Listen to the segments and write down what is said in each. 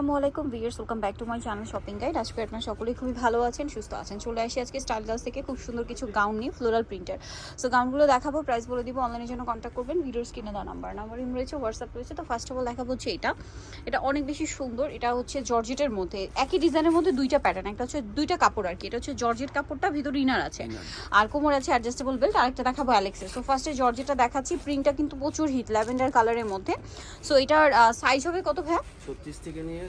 আসসালামু আলাইকুম viewers welcome back to my channel shopping guide. আজকে আপনারা সকলেই খুবই ভালো আছেন সুস্থ আছেন। চলে আসি আজকে স্টাইল গার্লস থেকে খুব সুন্দর কিছু গাউন নিয়ে ফ্লোরাল প্রিন্টার সো গাউনগুলো দেখাবো প্রাইস বলে দিব অনলাইনের জন্য কন্ট্যাক্ট করবেন ভিডিওর স্ক্রিনে দেওয়া নাম্বার নাম্বার ইম রয়েছে হোয়াটসঅ্যাপ রয়েছে। তো ফার্স্ট অফ অল দেখাবো হচ্ছে এটা। এটা অনেক বেশি সুন্দর এটা হচ্ছে জর্জেটের মধ্যে একই ডিজাইনের মধ্যে দুইটা প্যাটার্ন একটা হচ্ছে দুইটা কাপড় আর কি। এটা হচ্ছে জর্জেট কাপড়টা ভিতরে ইনার আছে। আর কোমর আছে অ্যাডজাস্টেবল বেল্ট আরেকটা দেখাবো অ্যালেক্সের সো ফার্স্টে জর্জেটটা দেখাচ্ছি প্রিন্টটা কিন্তু প্রচুর হিট ল্যাভেন্ডার কালারের মধ্যে। সো এটার সাইজ হবে কত ভাইয়া? ছত্রিশ থেকে নিয়ে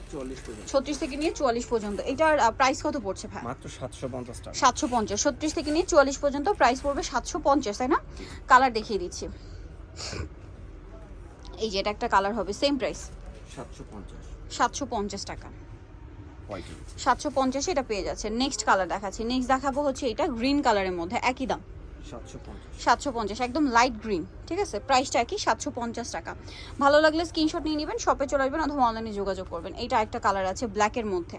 ছত্রিশ থেকে নিয়ে চুয়াল্লিশ পর্যন্ত। এটার প্রাইস কত পড়ছে ভাই? মাত্র সাতশো পঞ্চাশ টাকা। সাতশো পঞ্চাশ। ছত্রিশ থেকে নিয়ে চুয়াল্লিশ পর্যন্ত প্রাইস পড়বে সাতশো পঞ্চাশ তাই না? কালার দেখিয়ে দিচ্ছি। এই যে এটা একটা কালার হবে সেম প্রাইস সাতশো পঞ্চাশ। সাতশো পঞ্চাশ টাকা। সাতশো পঞ্চাশে এটা পেয়ে যাচ্ছে। নেক্সট কালার দেখাচ্ছি। নেক্সট দেখাবো হচ্ছে এটা গ্রিন কালারের মধ্যে একই দাম। সাতশো পঞ্চাশ। একদম লাইট গ্রিন ঠিক আছে? প্রাইসটা একই সাতশো পঞ্চাশ টাকা। ভালো লাগলে স্ক্রিনশট নিয়ে নেবেন শপে চলে আসবেন অথবা অনলাইনে যোগাযোগ করবেন। এইটা একটা কালার আছে ব্ল্যাকের মধ্যে।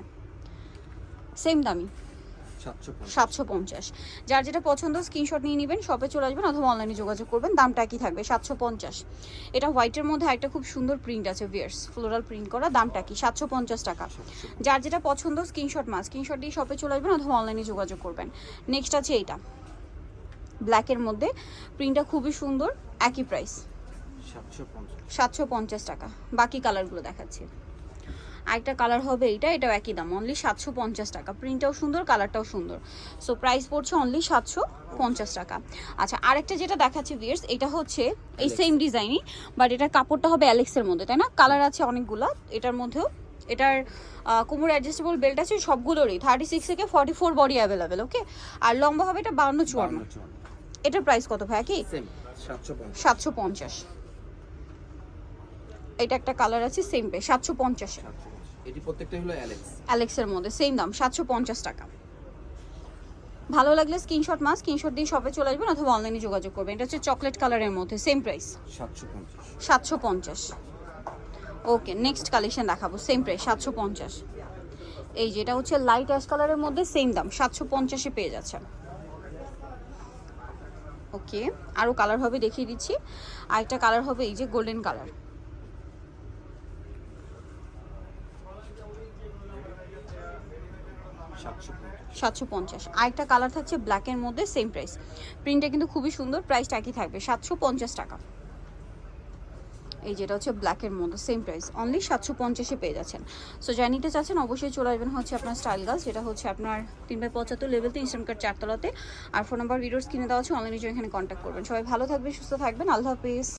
সেম দামি। সাতশো পঞ্চাশ। যার যেটা পছন্দ স্ক্রিনশট নিয়ে নেবেন শপে চলে আসবেন অথবা অনলাইনে যোগাযোগ করবেন দামটা কি থাকবে সাতশো পঞ্চাশ। এটা হোয়াইটের মধ্যে একটা খুব সুন্দর প্রিন্ট আছে ভিয়ার্স ফ্লোরাল প্রিন্ট করা দামটা কি সাতশো পঞ্চাশ টাকা। যার যেটা পছন্দ স্ক্রিনশট মাস স্ক্রিনশট দিয়ে শপে চলে আসবেন অথবা অনলাইনে যোগাযোগ করবেন। নেক্সট আছে এইটা। ব্ল্যাকের মধ্যে। প্রিন্টটা খুবই সুন্দর একই প্রাইস সাতশো পঞ্চাশ। সাতশো পঞ্চাশ টাকা। বাকি কালারগুলো দেখাচ্ছি। আরেকটা কালার হবে এইটা এটাও একই দাম অনলি সাতশো পঞ্চাশ টাকা। প্রিন্টটাও সুন্দর কালারটাও সুন্দর। সো প্রাইস পড়ছে অনলি সাতশো পঞ্চাশ টাকা। আচ্ছা আরেকটা যেটা দেখাচ্ছি ভিয়ার্স এটা হচ্ছে এই সেম ডিজাইনই বাট এটার কাপড়টা হবে অ্যালেক্সের মধ্যে তাই না? কালার আছে অনেকগুলো এটার মধ্যেও। এটার কোমর অ্যাডজাস্টেবল বেল্ট আছে সবগুলোরই। থার্টি সিক্স থেকে forty four body available okay আর লম্বা হবে এটা বাউন্ন চুয়ান্ন। এটার প্রাইস কত ভাইয়া কি? সাতশো পঞ্চাশ। এটা একটা কালার আছে সেম পে সাতশো পঞ্চাশে। পঞ্চাশ। এটি প্রত্যেকটা হলো অ্যালেক্স অ্যালেক্সের মধ্যে সেম দাম সাতশো পঞ্চাশ টাকা। ভালো লাগলে স্ক্রিনশট মাস স্ক্রিনশট দিয়ে শপে চলে আসবেন অথবা অনলাইনে যোগাযোগ করবেন। এটা হচ্ছে চকলেট কালারের মধ্যে সেম প্রাইস সাতশো পঞ্চাশ। ওকে নেক্সট কালেকশন দেখাবো সেম প্রাইস সাতশো পঞ্চাশ। এই যেটা হচ্ছে লাইট অ্যাশ কালারের মধ্যে সেম দাম সাতশো পঞ্চাশে পেয়ে যাচ্ছে ওকে আরও কালার হবে দেখিয়ে দিচ্ছি। আর একটা কালার হবে এই যে গোল্ডেন কালার সাতশো পঞ্চাশ। আরেকটা কালার থাকছে ব্ল্যাকের মধ্যে সেম প্রাইস প্রিন্টটা কিন্তু খুবই সুন্দর প্রাইসটা একই থাকবে, সাতশো পঞ্চাশ টাকা। এই যেটা হচ্ছে ব্ল্যাকের মধ্যে সেম প্রাইস অনলি সাতশো পঞ্চাশে পেয়ে যাচ্ছেন। সো যা নিতে চাচ্ছেন অবশ্যই চলে আসবেন হচ্ছে আপনার স্টাইল গাছ যেটা হচ্ছে আপনার তিন বাই পঁচাত্তর লেভেলতে ইনস্টাম কার্ড চারতলাতে। আর ফোন নাম্বার ভিডিওস কিনে দেওয়া আছে অনলাইনে এখানে কন্ট্যাক্ট করবেন। সবাই ভালো থাকবেন, সুস্থ থাকবেন, আল্লাহ হাফিজ।